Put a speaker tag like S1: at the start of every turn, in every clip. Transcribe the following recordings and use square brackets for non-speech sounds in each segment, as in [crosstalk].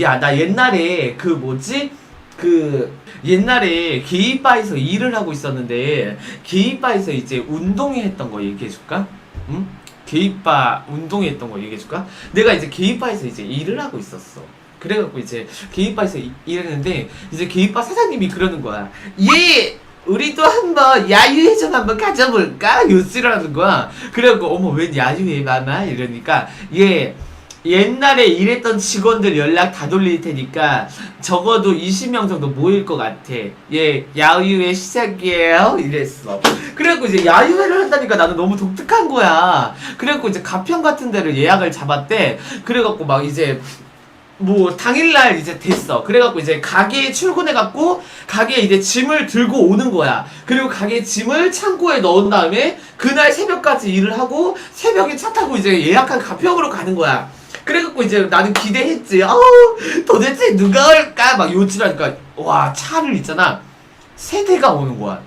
S1: 야 나 옛날에 그 뭐지 그 옛날에 게이바에서 일을 하고 있었는데 게이바에서 이제 운동회 했던 거 얘기해 줄까? 응? 게이바 운동회 했던 거 얘기해 줄까? 내가 이제 게이바에서 이제 일을 하고 있었어. 그래갖고 이제 게이바에서 이- 일했는데 이제 게이바 사장님이 그러는 거야. 예. 우리도 한번 야유회 좀 한번 가져볼까? 요스라는 거야. 그래갖고 어머 웬 야유회 마마 이러니까 예 옛날에 일했던 직원들 연락 다 돌릴 테니까 적어도 20명 정도 모일 것 같아. 예, 야유회 시작이에요. 이랬어. 그래갖고 이제 야유회를 한다니까 나는 너무 독특한 거야. 그래갖고 이제 가평 같은 데를 예약을 잡았대. 그래갖고 막 이제 뭐 당일날 이제 됐어. 그래갖고 이제 가게에 출근해갖고 가게에 이제 짐을 들고 오는 거야. 그리고 가게 짐을 창고에 넣은 다음에 그날 새벽까지 일을 하고 새벽에 차 타고 이제 예약한 가평으로 가는 거야. 그래갖고 이제 나는 기대했지. 어우 도대체 누가 올까 막 요치라니까 와 차를 있잖아 세 대가 오는 거야.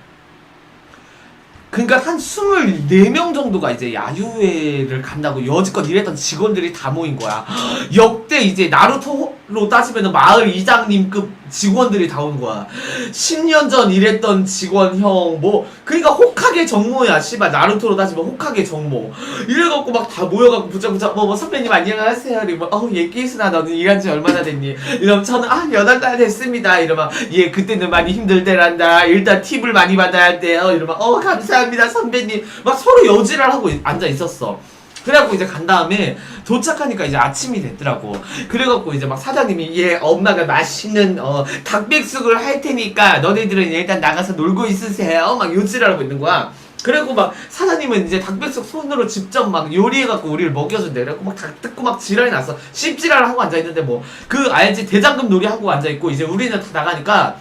S1: 그러니까 한 24명 정도가 이제 야유회를 간다고 여지껏 일했던 직원들이 다 모인 거야. [gasps] 역대 이제 나루토 로 따지면 마을 이장님급 직원들이 다온 거야. 10년 전 일했던 직원 형, 뭐, 그러니까 호카게 정모야, 씨발. 나루토로 따지면 호카게 정모. 이래갖고 막 다 모여갖고 부자부자, 뭐, 뭐, 선배님 안녕하세요. 이러면, 어, 예, 끼스나 너는 일한 지 얼마나 됐니? 이러면 저는, 아, 여덟 달 됐습니다. 이러면, 예, 그때는 많이 힘들 때란다. 일단 팁을 많이 받아야 돼요. 이러면, 어, 감사합니다, 선배님. 막 서로 여지를 하고 앉아 있었어. 그래갖고 이제 간 다음에 도착하니까 이제 아침이 됐더라고. 그래갖고 이제 막 사장님이 예 엄마가 맛있는 어 닭백숙을 할 테니까 너네들은 일단 나가서 놀고 있으세요. 막 요지를 하고 있는 거야. 그리고 막 사장님은 이제 닭백숙 손으로 직접 막 요리해갖고 우리를 먹여준대. 그래갖고 막닭 뜯고 막 지랄이 났어. 씹지랄 하고 앉아있는데 뭐 그 알지 대장금 놀이 하고 앉아있고 이제 우리는 다 나가니까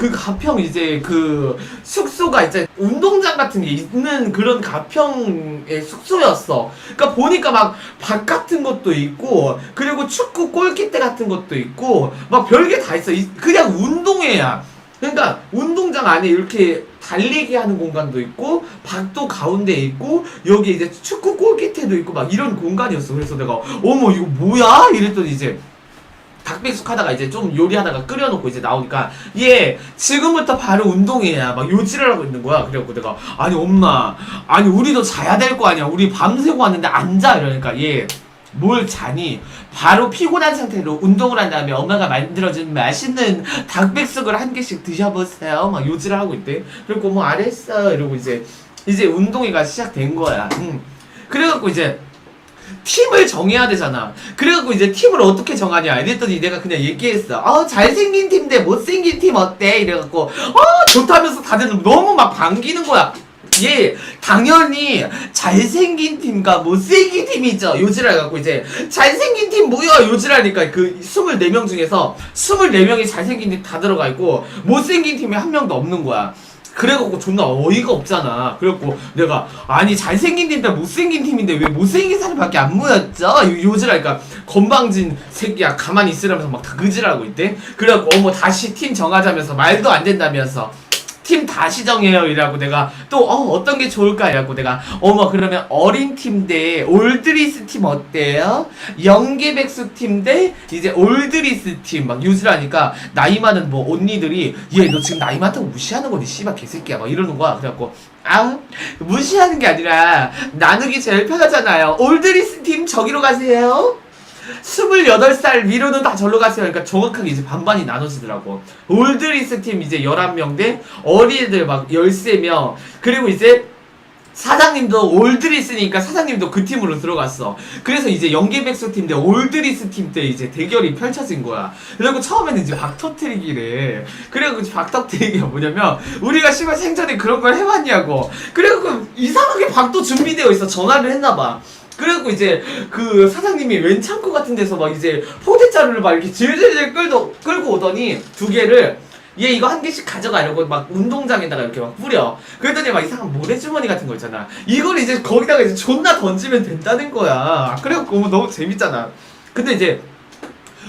S1: 그 가평 이제 그 숙소가 이제 운동장 같은 게 있는 그런 가평의 숙소였어. 그러니까 보니까 막밭 같은 것도 있고 그리고 축구 골키대 같은 것도 있고 막 별게 다 있어. 이- 그냥 운동회야. 그러니까 운동장 안에 이렇게 달리기 하는 공간도 있고 밭도 가운데 있고 여기 이제 축구 골키대도 있고 막 이런 공간이었어. 그래서 내가 어머 이거 뭐야? 이랬더니 이제 닭백숙 하다가 이제 좀 요리하다가 끓여놓고 이제 나오니까 얘 지금부터 바로 운동해야. 막 요지를 하고 있는 거야. 그래갖고 내가 아니 엄마 아니 우리도 자야 될 거 아니야. 우리 밤새고 왔는데 안 자 이러니까 얘 뭘 자니? 바로 피곤한 상태로 운동을 한 다음에 엄마가 만들어준 맛있는 닭백숙을 한 개씩 드셔보세요. 막 요지를 하고 있대. 그리고 뭐 알았어. 이러고 이제 이제 운동회가 시작된 거야. 음. 그래갖고 이제 팀을 정해야 되잖아. 그래갖고 이제 팀을 어떻게 정하냐 이랬더니 내가 그냥 얘기했어. 어 잘생긴 팀 대 못생긴 팀 어때? 이래갖고 어 좋다면서 다들 너무 막 반기는 거야. 예, 당연히 잘생긴 팀과 못생긴 팀이죠. 요지랄 갖고 이제 잘생긴 팀 뭐야 요지랄니까 그 24명 중에서 24명이 잘생긴 팀 다 들어가 있고 못생긴 팀이 한 명도 없는 거야. 그래갖고 존나 어이가 없잖아. 그래갖고 내가 아니 잘생긴 팀인데 못생긴 팀인데 왜 못생긴 사람밖에 안 모였죠? 요- 요지랄까 건방진 새끼야 가만히 있으라면서 막 다 그지라고 있대. 그래갖고 어머 다시 팀 정하자면서 말도 안 된다면서 팀 다시 정해요. 이라고 내가 또 어, 어떤 게 좋을까? 이라고 내가 어머 그러면 어린 팀 대 올드리스 팀 어때요? 영계백숙 팀대 이제 올드리스 팀. 막 유즈라니까 나이 많은 뭐 언니들이 얘 너 지금 나이 많다고 무시하는 거니? 씨발 개새끼야. 막 이러는 거야. 그래갖고 아 무시하는 게 아니라 나누기 제일 편하잖아요. 올드리스 팀 저기로 가세요 28살 위로는 다 절로 가세요. 그러니까 정확하게 이제 반반이 나눠지더라고. 올드리스 팀 이제 11명 대 어린이들 막 13명. 그리고 이제 사장님도 올드리스니까 사장님도 그 팀으로 들어갔어. 그래서 이제 연기백수 팀 대 올드리스 팀 때 이제 대결이 펼쳐진 거야. 그리고 처음에는 이제 박 터트리기를. 그래갖고 박 터트리기가 뭐냐면 우리가 씨발 생전에 그런 걸 해봤냐고. 그래갖고 이상하게 박도 준비되어 있어. 전화를 했나봐. 그래갖고 이제 그 사장님이 왼 창고 같은 데서 막 이제 포대자루를 막 이렇게 질질질 끌도, 끌고 오더니 두 개를 얘 이거 한 개씩 가져가 이러고 막 운동장에다가 이렇게 막 뿌려. 그랬더니 막 이상한 모래주머니 같은 거 있잖아. 이걸 이제 거기다가 이제 존나 던지면 된다는 거야. 그래갖고 너무 재밌잖아. 근데 이제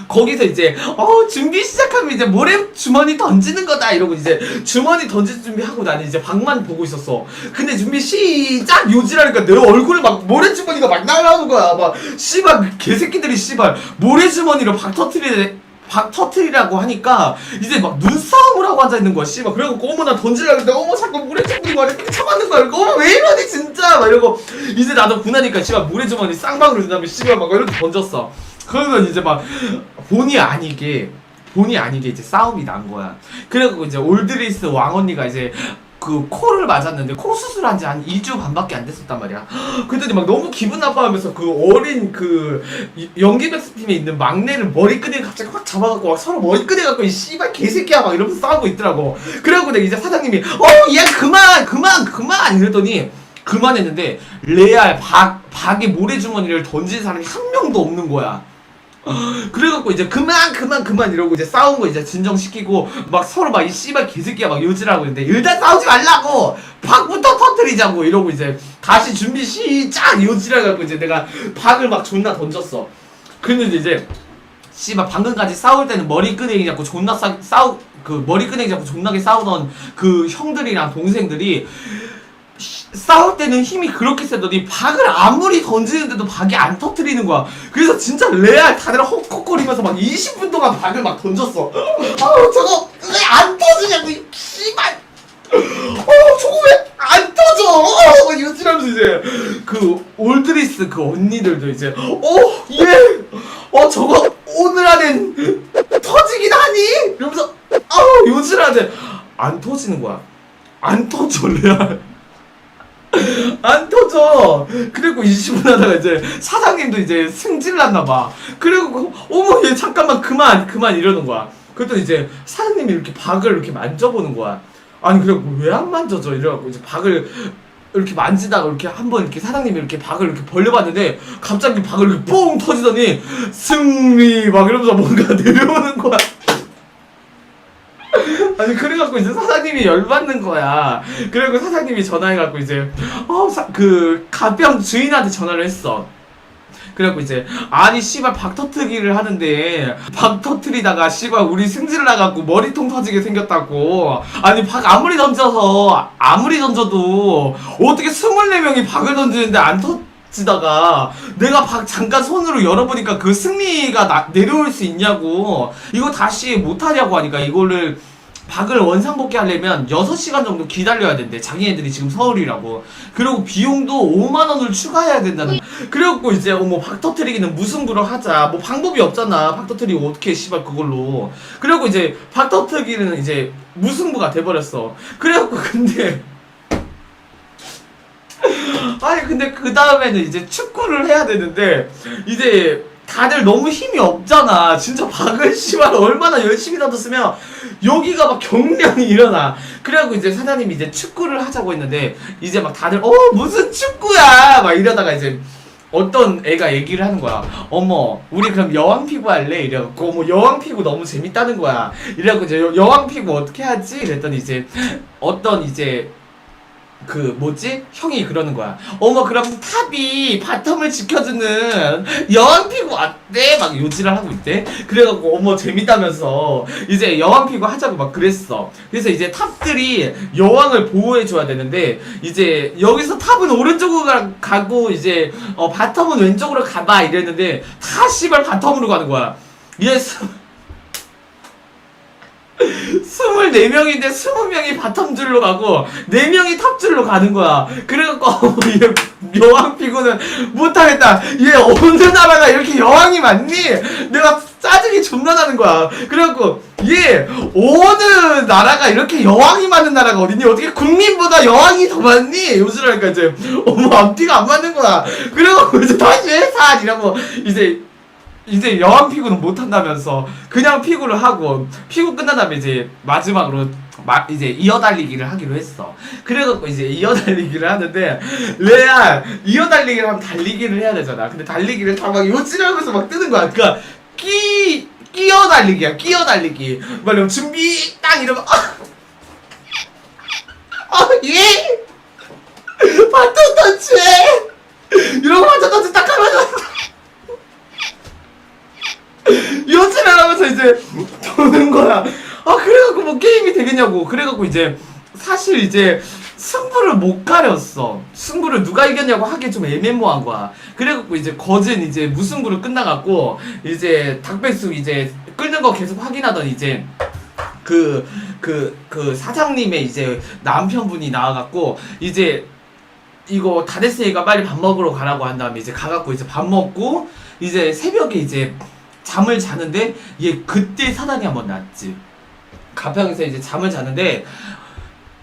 S1: 거기서 이제 어 준비 시작하면 이제 모래 주머니 던지는 거다 이러고 이제 주머니 던질 준비하고 나는 이제 방만 보고 있었어. 근데 준비 시작 요지라니까 내 얼굴에 막 모래 주머니가 막 날아오는 거야. 막 씨발 개새끼들이 씨발 모래 주머니로 박 터트리네. 박 터트리라고 하니까 이제 막 눈싸움을 하고 앉아 있는 거야 씨발 그래갖고 어머 나 던지려고 했는데 어머 자꾸 물에 막 이렇게 참았는 거야 이거 어머 왜 이러니 진짜 막 이러고 이제 나도 분하니까 씨발 물에 주머니 쌍방으로 든 다음에 씨발 막 이렇게 던졌어 그러면 이제 막 본의 아니게 본의 아니게 이제 싸움이 난 거야 그래갖고 이제 올드리스 왕언니가 이제 그 코를 맞았는데 코 수술한 지 한 2주 반밖에 안 됐었단 말이야. 그랬더니 막 너무 기분 나빠하면서 그 어린 그 이- 연기백수 팀에 있는 막내를 머리끈에 갑자기 확 잡아갖고 막 서로 머리끈에 갖고 이 씨발 개새끼야 막 이러면서 싸우고 있더라고. 그래갖고 내가 이제 사장님이 어야 그만 그만 그만 이랬더니 그만했는데 레알 박 박의 모래주머니를 던진 사람이 한 명도 없는 거야. [laughs] 그래갖고 이제 그만 그만 그만 이러고 이제 싸운 거 이제 진정시키고 막 서로 막 이 씨발 개새끼야 막 요질하고 있는데 일단 싸우지 말라고! 박부터 터뜨리자고! 이러고 이제 다시 준비 시작! 요질해갖고 이제 내가 박을 막 존나 던졌어. 그랬는데 이제 씨발 방금까지 싸울 때는 머리 끄댕이 잡고 존나 싸, 싸우 그 머리 끄댕이 잡고 존나게 싸우던 그 형들이랑 동생들이 씨, 싸울 때는 힘이 그렇게 세더니 박을 아무리 던지는데도 박이 안 터트리는 거야. 그래서 진짜 레알 다들 헉헉거리면서 막 20분 동안 박을 막 던졌어. 아우 저거 왜 안 터지냐고 이 씨발. 어 저거 왜 안 터져? 어, 막 이러면서 이제 그 올드리스 그 언니들도 이제 어예어 저거 오늘 안엔 터지긴 하니? 이러면서 아우 요즘하는데 안 터지는 거야. 안 터져 레알. 안 터져. 그리고 20분 하다가 이제 사장님도 이제 승질 났나 봐. 그리고 어머 얘 잠깐만 그만 그만 이러는 거야. 그랬더니 이제 사장님이 이렇게 박을 이렇게 만져보는 거야. 아니 그래갖고 왜 안 만져져 이래갖고 이제 박을 이렇게 만지다가 이렇게 한번 이렇게 사장님이 이렇게 박을 이렇게 벌려봤는데 갑자기 박을 이렇게 뽕 터지더니 승리 막 이러면서 뭔가 [laughs] 내려오는 거야. 아니 그래갖고 이제 사장님이 열받는 거야. 그래갖고 사장님이 전화해갖고 이제 어그 가병 주인한테 전화를 했어. 그래갖고 이제 아니 씨발 박 터트기를 하는데 박 터트리다가 씨발 우리 승질 나갖고 머리통 터지게 생겼다고 아니 박 아무리 던져서 아무리 던져도 어떻게 24명이 박을 던지는데 안 터 지다가 내가 박 잠깐 손으로 열어보니까 그 승리가 나, 내려올 수 있냐고 이거 다시 못하냐고 하니까 이거를 박을 원상복귀 하려면 6시간 정도 기다려야 된대. 자기네들이 지금 서울이라고. 그리고 비용도 5만원을 추가해야 된다는. 그래갖고 이제, 어머, 박 터트리기는 무승부로 하자. 뭐 방법이 없잖아. 박 터트리고 어떻게, 씨발, 그걸로. 그래갖고 이제, 박 터트리기는 이제, 무승부가 돼버렸어. 그래갖고 근데, [laughs] 아니, 근데 그 다음에는 이제 축구를 해야 되는데, 이제, 다들 너무 힘이 없잖아. 진짜 박을 씨발 얼마나 열심히 던졌으면 여기가 막 경량이 일어나. 그래갖고 이제 사장님이 이제 축구를 하자고 했는데 이제 막 다들 어 무슨 축구야 막 이러다가 이제 어떤 애가 얘기를 하는 거야. 어머, 우리 그럼 여왕 피구 할래? 이래갖고, 어머, 여왕 피구 너무 재밌다는 거야. 이래갖고 이제 여- 여왕 피구 어떻게 하지? 이랬더니 이제 어떤 이제 그 뭐지? 형이 그러는 거야. 어머 그럼 탑이 바텀을 지켜주는 여왕 피구 어때? 막 요지를 하고 있대. 그래갖고 어머 재밌다면서 이제 여왕 피구 하자고 막 그랬어. 그래서 이제 탑들이 여왕을 보호해 줘야 되는데 이제 여기서 탑은 오른쪽으로 가- 가고 이제 어 바텀은 왼쪽으로 가봐 이랬는데 다 씨발 바텀으로 가는 거야. 얘 스- 24명인데 20명이 바텀줄로 가고 4명이 탑줄로 가는 거야. 그래갖고 [laughs] 얘 여왕 피고는 못하겠다. 얘 어느 나라가 이렇게 여왕이 많니? 내가 짜증이 존나 나는 거야. 그래갖고 얘 어느 나라가 이렇게 여왕이 많은 나라가 어딨니? 어떻게 국민보다 여왕이 더 많니? 요즘이니까 이제 어머 앞뒤가 안 맞는 거야. 그래갖고 이제 다시 해사 이라고 이제 이제 여왕 피구는 못 한다면서 그냥 피구를 하고 피구 끝난 다음에 이제 마지막으로 마, 이제 이어달리기를 하기로 했어. 그래갖고 이제 이어달리기를 하는데 레알 이어달리기를 하면 달리기를 해야 되잖아. 근데 달리기를 다막 요지하면서 막 뜨는 거야. 그니까 끼 끼어 달리기야. 끼어 달리기. 막 이러면 준비 딱 이러면 아, 아 예. 바톤 터치. 이러고 바톤 터치 딱 하면 요 요즘에 하면서 이제 도는 거야. 아 그래갖고 뭐 게임이 되겠냐고. 그래갖고 이제 사실 이제 승부를 못 가렸어. 승부를 누가 이겼냐고 하기 좀 애매모호한 거야. 그래갖고 이제 거진 이제 무승부로 끝나갖고 이제 닭백숙 이제 끓는 거 계속 확인하던 이제 그 그 그 사장님의 이제 남편분이 나와갖고 이제 이거 다 됐으니까 빨리 밥 먹으러 가라고 한 다음에 이제 가갖고 이제 밥 먹고 이제 새벽에 이제 잠을 자는데 얘 그때 사단이 한번 났지. 가평에서 이제 잠을 자는데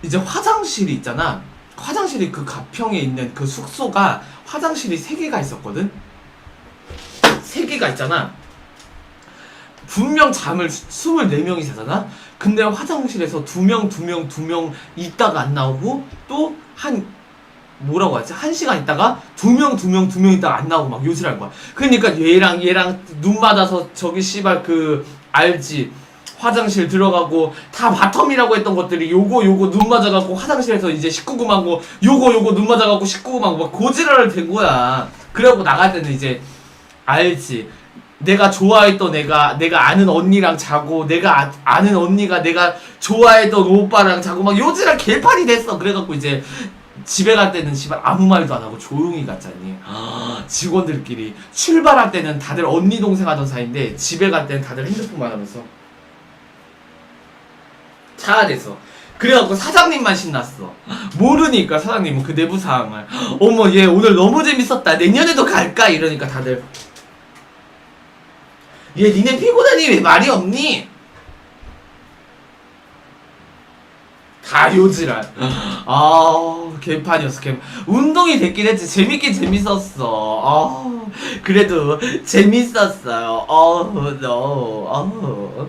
S1: 이제 화장실이 있잖아. 화장실이 그 가평에 있는 그 숙소가 화장실이 세 개가 있었거든. 세 개가 있잖아. 분명 잠을 24명이 자잖아? 근데 화장실에서 두 명, 두 명, 두 명 있다가 안 나오고 또 한 뭐라고 하지? 한 시간 있다가 두 명, 두 명, 두 명 있다가 안 나오고 막 요술할 거야. 그러니까 얘랑 얘랑 눈 맞아서 저기 씨발 그 알지? 화장실 들어가고 다 바텀이라고 했던 것들이 요거 요거 눈 맞아갖고 화장실에서 이제 19금 하고 요거 요거 눈 맞아갖고 19금 하고 막 고지랄을 된 거야. 그래갖고 나갈 때는 이제 알지. 내가 좋아했던 애가 내가 아는 언니랑 자고 내가 아, 아는 언니가 내가 좋아했던 오빠랑 자고 막 요지랄 개판이 됐어. 그래갖고 이제 집에 갈 때는 씨발 아무 말도 안 하고 조용히 갔잖니. 직원들끼리 출발할 때는 다들 언니 동생 하던 사이인데 집에 갈 때는 다들 핸드폰만 하면서 차 안에서. 그래갖고 사장님만 신났어. 모르니까 사장님은 그 내부 상황을. 어머 얘 오늘 너무 재밌었다. 내년에도 갈까 이러니까 다들 얘 니네 피곤하니 왜 말이 없니? 다 요지랄. 아 개판이었어 개. 운동이 됐긴 했지 재밌긴 재밌었어. 아 그래도 재밌었어요. 어 no. 어.